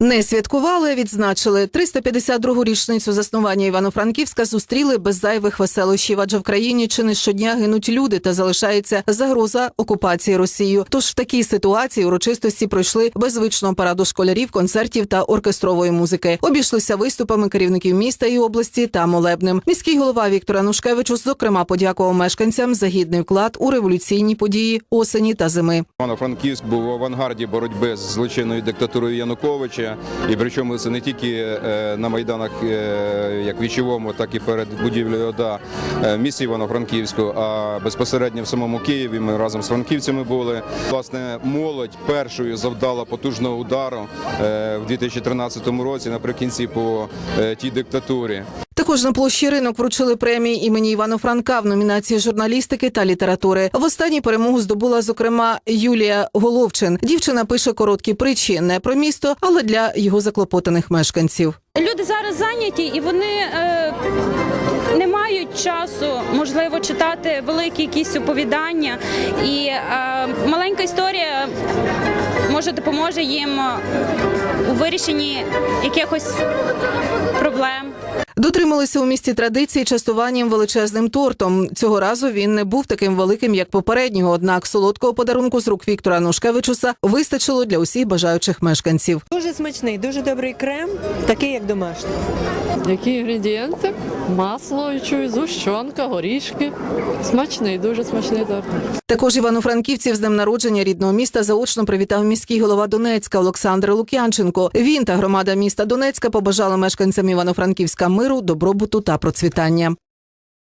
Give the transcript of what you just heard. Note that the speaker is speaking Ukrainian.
Не святкували, відзначили 352-гу річницю заснування Івано-Франківська зустріли без зайвих веселощів, адже в країні чи не щодня гинуть люди та залишається загроза окупації Росією. Тож в такій ситуації урочистості пройшли без звичного параду школярів, концертів та оркестрової музики. Обійшлися виступами керівників міста і області та молебним. Міський голова Віктор Анушкевичус зокрема подякував мешканцям за гідний вклад у революційні події осені та зими. Івано-Франківськ був в авангарді боротьби з злочинною диктатурою Януковича, і причому це не тільки е, на майданах, е, як вічовому, так і перед будівлею ОДА е, місті Івано-Франківську, а безпосередньо в самому Києві. Ми разом з франківцями були. Власне, молодь першою завдала потужного удару в 2013 році наприкінці по тій диктатурі. Також на площі ринок вручили премії імені Івано Франка в номінації журналістики та літератури. В останній перемогу здобула зокрема Юлія Головчин. Дівчина пише короткі притчі не про місто, але для його заклопотаних мешканців. Люди зараз зайняті і вони е, не мають часу, можливо, читати великі якісь оповідання. І е, маленька історія може допоможе їм у вирішенні якихось проблем. Дотрималися у місті традиції частуванням величезним тортом. Цього разу він не був таким великим, як попереднього. Однак солодкого подарунку з рук Віктора Нушкевичуса вистачило для усіх бажаючих мешканців. Дуже смачний, дуже добрий крем, такий як домашній. Які інгредієнти? Масло, чую, зущенка, горішки. Смачний, дуже смачний торт. Також івано-франківців з днем народження рідного міста заочно привітав міський голова Донецька Олександр Лук'янченко. Він та громада міста Донецька побажали мешканцям Івано-Франківська миру, добробуту та процвітання.